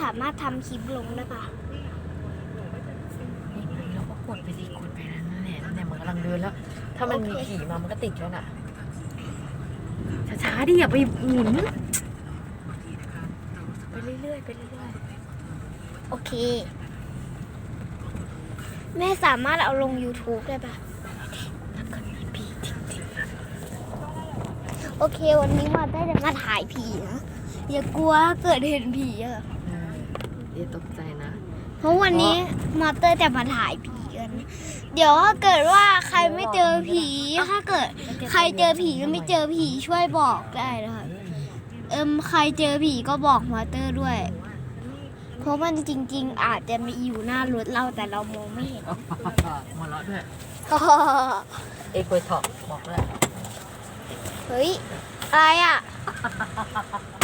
สามารถทำคลิปลงได้ปะนี่ไงเราก็กดไปสิกดไปนั่นแหละนั่นแหละมันกำลังเดินแล้ว ถ้ามันมีผีมามันก็ติดแล้วน่ะช้าๆดิอย่าไปหมุนไปเรื่อยๆไปเรื่อยโอเค แม่สามารถเอาลง YouTube ได้ปะๆถ้าเกิดมีผีจริงๆนะโอเค วันนี้มาได้จะมาถ่ายผีนะอย่ากลัวเกิดเห็นผีอะเอออย่าตกใจนะ เพราะวันนี้มอเตอร์จะมาถ่ายผีกันเดี๋ยวถ้าเกิดว่าใครไม่เจอผีถ้าเกิด ใครเจอผีหรือไม่เจอผีช่วยบอกได้นะคะเอิมใครเจอผีก็บอกมอเตอร์ด้วย เพราะมันจริง ๆ อาจจะมีอยู่หน้ารถเราแต่เรามองไม่เห็นหัวเราะด้วยเอ็กวยท็อกบอกเลยเฮ้ยอะไรอะ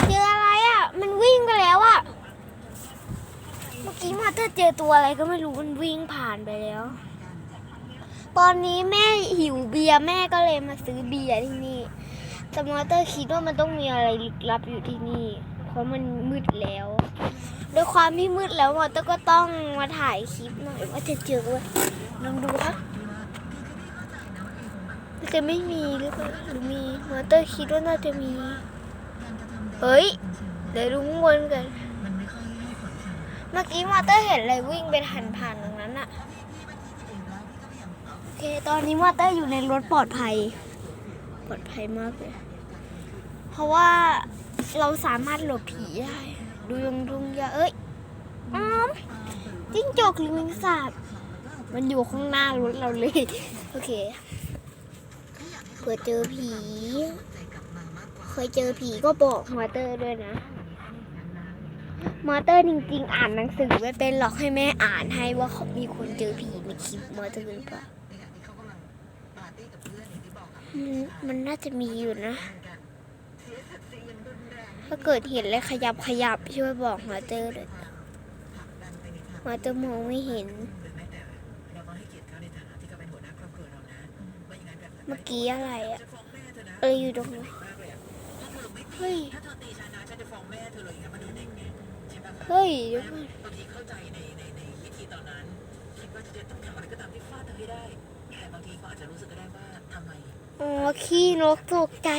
เจออะไรอะ มันวิ่งไปแล้วอะ เมื่อกี้มอเจอตัวอะไรก็ไม่รู้มันวิ่งผ่านไปแล้ว ตอนนี้แม่หิวเบียร์แม่ก็เลยมาซื้อเบียร์ที่นี่แต่มอเตอร์คิดว่ามันต้องมีอะไรลึกลับอยู่ที่นี่ เพราะมันมืดแล้วด้วยความที่มืดแล้วมอเตอร์ก็ต้องมาถ่ายคลิปหน่อยว่าจะเจอไหมลองดูครับจะไม่มีหรือเปล่าหรือมีมอเตอร์คิดว่าน่าจะมี เฮ้ย เดี๋ยวดูข้างบนกัน เมื่อกี้มอเตอร์เห็นอะไรวิ่งไปหันผ่านตรงนั้นอะโอเคตอนนี้มอเตอร์อยู่ในรถปลอดภัย ปลอดภัยมากเลย เพราะว่าเราสามารถหลบผีได้ ดูยงดุงยาเอ้ยอ้อมจิ้งจกหรือแมงสาบ มันอยู่ข้างหน้ารถเราเลย โอเคเผื่อเจอผี เคยเจอผีก็บอกมอเตอร์ด้วยนะ มอเตอร์จริงๆ อ่านหนังสือไม่เป็นหรอกให้แม่อ่านให้ว่าเขามีคนเจอผีในคลิปมอเตอร์หรือเปล่ามมันน่าจะมีอยู่นะ ถ้าเกิดเห็นเลยขยับขยับช่วยบอกมอเตอร์เลยมอเตอร์มองไม่เห็น เมื่อกี้อะไรอะเอออยู่ตรงไหนเฮ้ย เฮ้ยเดี๋ยวก่อนอ๋อขี้นกตกใจ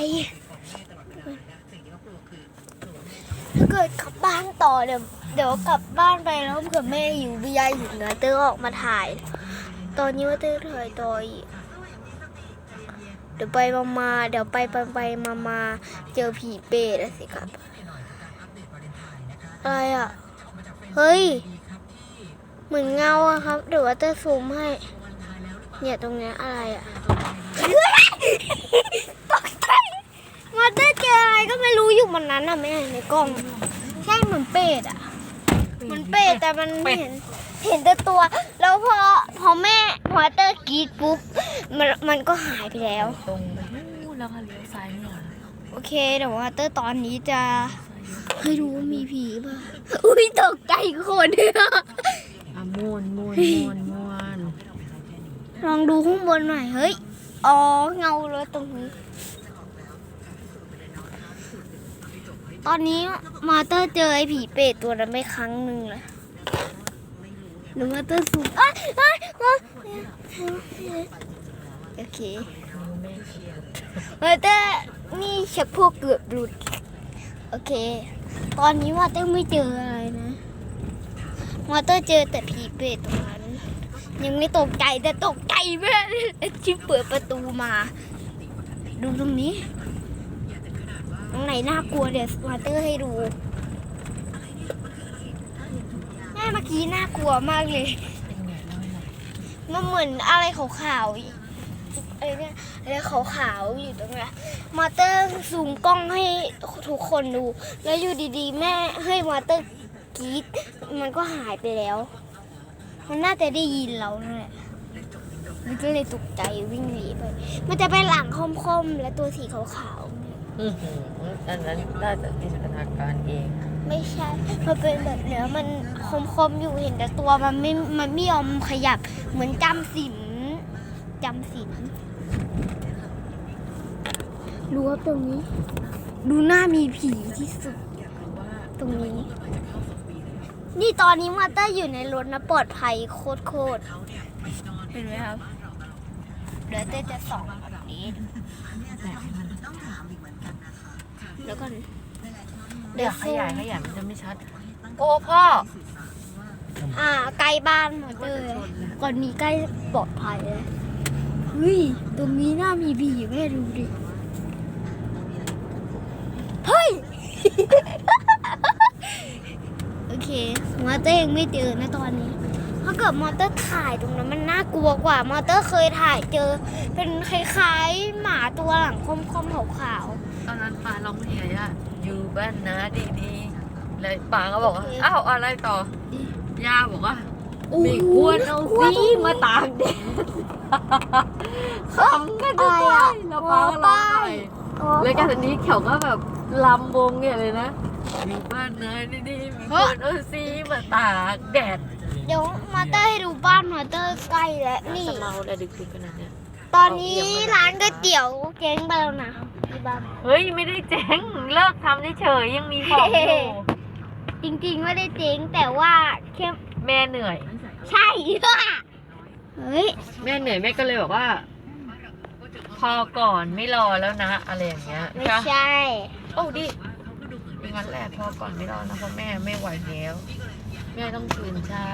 ถ้าเกิดกลับบ้านต่อเดี๋ยวเดี๋ยวกลับบ้านไปแล้วเผื่อแม่อยู่เบียร์อยู่นะเตอร์ออกมาถ่าย ตอนนี้ว่าเตอร์ถ่ายต่ออีกเดี๋ยวไปมามาเดี๋ยวไปไปไปมามาเจอผีเปรตสิครับ อะไรอะ เฮ้ย เหมือนเงาอะครับเดี๋ยวว่าจะซูมให้ เนี่ยตรงเนี้ยอะไรอะตกใจมาเตอร์เจออะไรก็ไม่รู้อยู่บนนั้นอะแม่ในกล้องใช่เหมือนเป็ดอะเหมือนเป็ดแต่มันไม่เห็นเห็นแต่ตัว แล้วพอพอแม่พอเตอร์กรีดปุ๊บมันมันก็หายไปแล้วตรงไปนู่นแล้วก็เลี้ยวซ้ายนี่หรอโอเคเดี๋ยวว่าเตอร์ตอนนี้จะ ให้ดูว่ามีผีป่ะ อุ้ยตกใจคนเนี่ยอะม่วนม่วนม่วนม่วนลองดูข้างบนหน่อย เฮ้ย อ๋อ เงารถตรงนี้ ตอนนี้มาเตอร์เจอไอ้ผีเปรตตัวนั้นไปครั้งหนึ่งเลยหรือมาเตอร์สูงอ้ายอ้ายอ้ายโอเคแม่เชียร์มาเตอร์นี่ชักพวกเกือบหลุด โอเค ตอนนี้มาเตอร์ไม่เจออะไรนะมาเตอร์เจอแต่ผีเปรตตรงนั้น ยังไม่ตกใจแต่ตกใจแมากที่เปิดประตูมา ดูตรงนี้ตรงไหนน่ากลัวเดี๋ยวมาเตอร์ให้ดูแม่เมื่อกี้น่ากลัวมากเลยเป็นไงเล่าให้หน่อยมันเหมือนอะไรขาวๆ อีกอะไรเนี่ยอะไรขาวๆอยู่ตรงนี้นมอเตอร์ซูมกล้องให้ทุกคนดู แล้วอยู่ดีๆ แม่ให้มอเตอร์กรีดมันก็หายไปแล้ว มันน่าจะได้ยินเรานั่นแหละมันก็เลยตกใจวิ่งหนีไป มันจะเป็นหลังคมๆ และตัวสีขาวๆเนี่ยอือหืออันนั้นน่าจะจินตนาการเอง ไม่ใช่ มันเป็นแบบเนี้ยมันคมๆอยู่เห็นแต่ตัวมันไม่ มันไม่ยอมขยับเหมือนจำสิน จำสินรู้ว่าตรงนี้ ดูหน้ามีผีที่สุด ตรงนี้ นี่ตอนนี้มอเตอร์อยู่ในรถนะปลอดภัยโคตรโคตรเห็นไหมครับเดี๋ยวเต้จะส่องแบบนี้แต่ให้มันแล้วก็เดี๋ยวขยายขยายมันจะไม่ชัด โอ้พ่อ อ่าใกล้บ้านมอเตอร์เลยก่อนนี้ใกล้ปลอดภัยเลย เฮ้ย ตรงนี้น่ามีบีแม่ดูดิ เฮ้ย โอเค มอเตอร์ยังไม่เจอนะตอนนี้ ถ้าเกิดมอเตอร์ถ่ายตรงนั้นมันน่ากลัวกว่า มอเตอร์เคยถ่ายเจอ เป็นคล้ายๆหมาตัวหลังคมๆขาวตอนนั้นปาร้องเพลงอะไรอะอยู่บ้านนะดีๆแล้วปาก็บอกว่าโอเคอ้าวอะไรต่อ ย่าบอกว่าๆอู้ไม่ควรเอาซีมาตากแดดขำกันทุกวันแล้วปาก็ร้องไปแล้วกันอันนี้เขาก็แบบลำวงเนี่ยเลยนะอยู่บ้านนะดีๆมีคนเอาซีมาตากแดดเดี๋ยวมอเตอร์ให้ดูบ้านมอเตอร์ใกล้แล้วนี่จะเมาแล้วดึกๆขนาดเนี้ยตอนนี้ร้านก๋วยเตี๋ยวเจ๊งไปแล้วนะที่บ้านเฮ้ยไม่ได้เจ๊งเลิกทำเฉยๆยังมีของอยู่จริงๆไม่ได้เจ๊งแต่ว่าแค่ แม่เหนื่อย ใช่ค่ะเฮ้ย แม่เหนื่อยแม่ก็เลยบอกว่า พอก่อนไม่รอแล้วนะ อะไรอย่างเงี้ยไม่ใช่ปะใช่โอ้ดิเป็นงั้นแหละพอก่อนไม่รอนะเพราะแม่ไม่ไหวแล้วแม่ต้องตื่นเช้า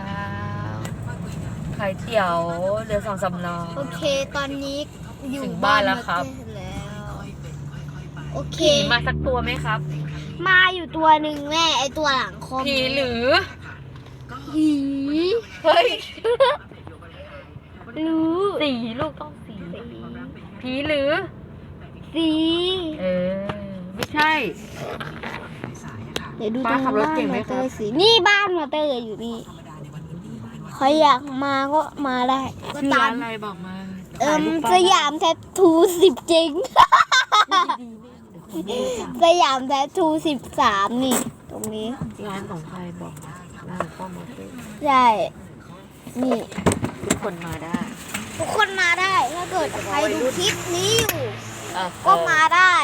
ขายเตี๋ยวเรือสองสำรอง โอเค ตอนนี้อยู่ถึงบ้านแล้วครับมอเตอแล้วโอเค ผีมาสักตัวไหมครับ มาอยู่ตัวหนึ่งแม่ไอตัวหลังคอมผีหรือ ผีเฮ้ย รู้สีลูกต้องสีผีหรือ สี เออ ไม่ใช่ เดี๋ยวดูป้าขับรงไหมบ้านอครับตอสีนี่บ้านมอเตอร์อยู่นี่ใครอยากมาก็มาได้ก็ชื่อตาร้ามนอะไรบอกมาเอิมสยามแทททูสิบจริง สยามแทททูสิบสามนี่ รงนี้ ร้านของใครบอกมาร้านของพ่อมาเต้ใช่ นี่ ทุกคนมาได้ทุกคนมาได้ถ้าเกิดใครดูคลิปนี้อยู่อะก็มาได้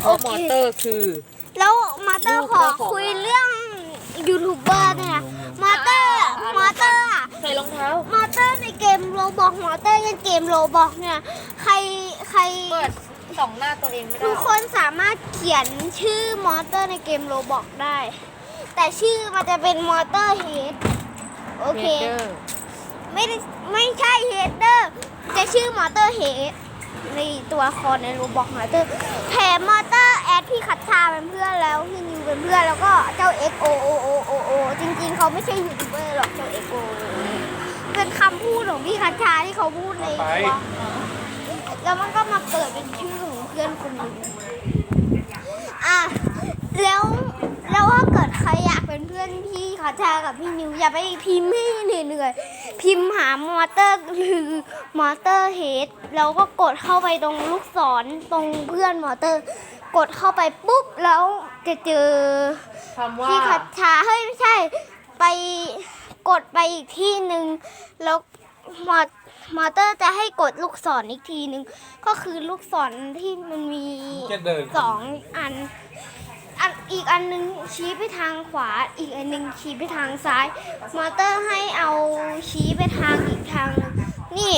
เพราะมอเตอร์คือ แล้วมาเตอร์ลูกขอเจ้าของคุยเรื่องยูทูบเบอร์เนี่ยนะมาเตอร์มาเตอร์อะ ใส่รองเท้ามาเตอร์ในเกมโรบอกมาเตอร์เล่นเกมโรบอกเนี่ย ใครใครเปิด สองหน้าตัวเองไม่ได้ทุกคนสามารถเขียนชื่อมอเตอร์ในเกมโรบอกได้ แต่ชื่อมันจะเป็นมอเตอร์เฮดโอเคเดอร์ไม่ได้ไม่ใช่เฮดเดอร์ จะชื่อมอเตอร์เฮดในตัวละครในโรบอกมอเตอร์แถมมอเตอร์แอดพี่คัตชาเป็นเพื่อนแล้วพี่นิวเป็นเพื่อนแล้วก็เจ้า X O O O O O จริงๆ เขาไม่ใช่ยูทูบเบอร์หรอกเจ้า X O เป็นคำพูดของพี่คัตชาที่เขาพูดในตัว แล้วมันก็มาเกิดเป็นชื่อของเพื่อนคนหนึงอะแล้วแล้วถ้าเกิดใครอยากเป็นเพื่อนพี่คัตชากับพี่นิวอย่าไปพิมพ์ให้เหนื่อยๆพิมพ์หามอเตอร์หรือมอเตอร์เฮดแล้วก็กดเข้าไปตรงลูกศรตรงเพื่อนมอเตอร์ กดเข้าไปปุ๊บแล้วจะเจอคำว่าพี่คัดชาเฮ้ยไม่ใช่ ไปกดไปอีกที่หนึ่งแล้ว มอมอเตอร์จะให้กดลูกศรอีกทีหนึ่งก็คือลูกศรที่มันมีจะเดิน สองอันอันอีกอันหนึงชี้ไปทางขวา อีกอันหนึงชี้ไปทางซ้าย มอเตอร์ให้เอาชี้ไปทางอีกทางหนึ่งนี่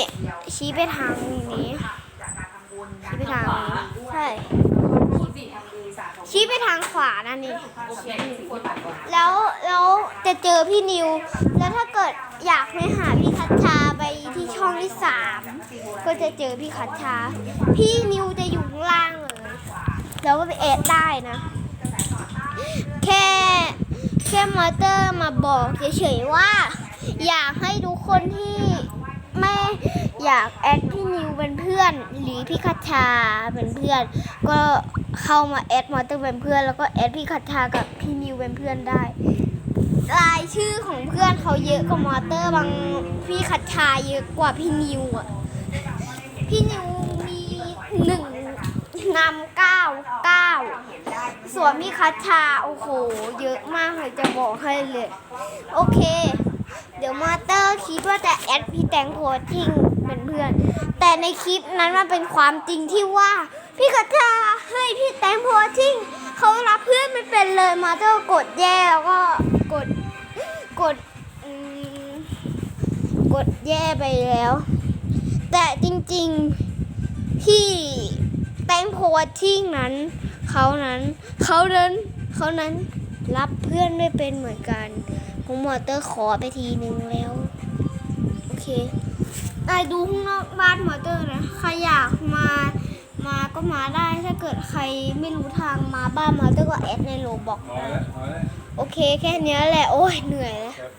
ชี้ไปทางนี้ชี้ไปทางนี้ใช่ชี้ไปทานั่นนี่แล้วแล้วจะเจอพี่นิว แล้วถ้าเกิดอยากไปหาพี่คัชชาไปที่ช่องที่สามก็จะเจอพี่คัชชา พี่นิวจะอยู่ข้างล่างเลยแล้วก็ไปแอดได้นะ แค่แค่มอเตอร์มาบอกเฉยๆว่า อยากให้ทุกคนที่ไม่อยากแอดพี่นิวเป็นเพื่อน หรือพี่คัชชาเป็นเพื่อน ก็ เข้ามาแอดมอเตอร์เป็นเพื่อนแล้วก็แอดพี่คัชชากับพี่นิวเป็นเพื่อนได้รายชื่อของเพื่อนเขาเยอะกว่ามอเตอร์บางพี่คัชชาเยอะกว่าพี่นิวอะพี่นิวมีหนึ่งนำเก้าเก้าส่วนพี่คัชชาโอ้โห เยอะมากเลยจะบอกให้เลย โอเค เดี๋ยวมอเตอร์คิดว่าจะแอดพี่แตงโพทิ้งเป็นเพื่อน แต่ในคลิปนั้นมันเป็นความจริงที่ว่า พี่คัชชาให้พี่แตงโพทิ้งเขารับเพื่อนไม่เป็นเลยมาเตอร์กดแย่แล้วก็กดกดกดแย่ไปแล้ว แต่จริงๆที่แตงโพทิ้งนั้นเขานั้นเขานั้นเขานั้นรับเพื่อนไม่เป็นเหมือนกัน ผมมอเตอร์ขอไปทีนึงแล้ว โอเค ไอดูข้างนอกบ้านมอเตอร์นะใครอยากมามาก็มาได้ถ้าเกิดใครไม่รู้ทางมาบ้านมอเตอร์ก็แอดในโลบอกพอแล้วพอแล้วโอเคแค่เนี้ยแหละ โอ้ยเหนื่อยแล้วครับ